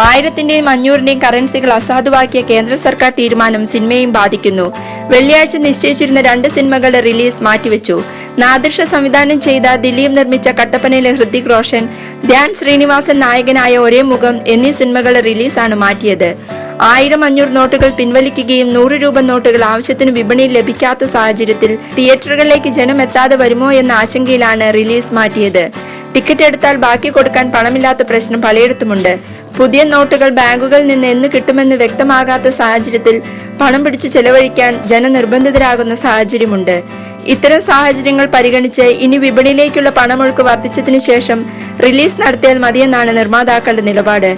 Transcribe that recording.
ആയിരത്തിന്റെയും അഞ്ഞൂറിന്റെയും കറൻസികൾ അസാധുവാക്കിയ കേന്ദ്ര സർക്കാർ തീരുമാനം സിനിമയും ബാധിക്കുന്നു. വെള്ളിയാഴ്ച നിശ്ചയിച്ചിരുന്ന രണ്ട് സിനിമകളുടെ റിലീസ് മാറ്റിവെച്ചു. നാദിർഷ സംവിധാനം ചെയ്ത ദിലീപ് നിർമ്മിച്ച കട്ടപ്പനയിലെ ഹൃതിക് റോഷൻ ധ്യാൻ ശ്രീനിവാസൻ നായകനായ ഒരേ മുഖം എന്നീ സിനിമകളുടെ റിലീസാണ് മാറ്റിയത്. ആയിരം അഞ്ഞൂറ് നോട്ടുകൾ പിൻവലിക്കുകയും നൂറ് രൂപ നോട്ടുകൾ ആവശ്യത്തിന് വിപണിയിൽ ലഭിക്കാത്ത സാഹചര്യത്തിൽ തിയേറ്ററുകളിലേക്ക് ജനം എത്താതെ വരുമോ എന്ന ആശങ്കയിലാണ് റിലീസ് മാറ്റിയത്. ടിക്കറ്റ് എടുത്താൽ ബാക്കി കൊടുക്കാൻ പണമില്ലാത്ത പ്രശ്നം പലയിടത്തുമുണ്ട്. പുതിയ നോട്ടുകൾ ബാങ്കുകളിൽ നിന്ന് എന്ന് കിട്ടുമെന്ന് വ്യക്തമാകാത്ത സാഹചര്യത്തിൽ പണം പിടിച്ചു ചെലവഴിക്കാൻ ജനനിർബന്ധിതരാകുന്ന സാഹചര്യമുണ്ട്. ഇത്തരം സാഹചര്യങ്ങൾ പരിഗണിച്ച് ഇനി വിപണിയിലേക്കുള്ള പണമൊഴുക്ക് വർദ്ധിച്ചതിനു ശേഷം റിലീസ് നടത്തിയാൽ മതിയെന്നാണ് നിർമ്മാതാക്കളുടെ നിലപാട്.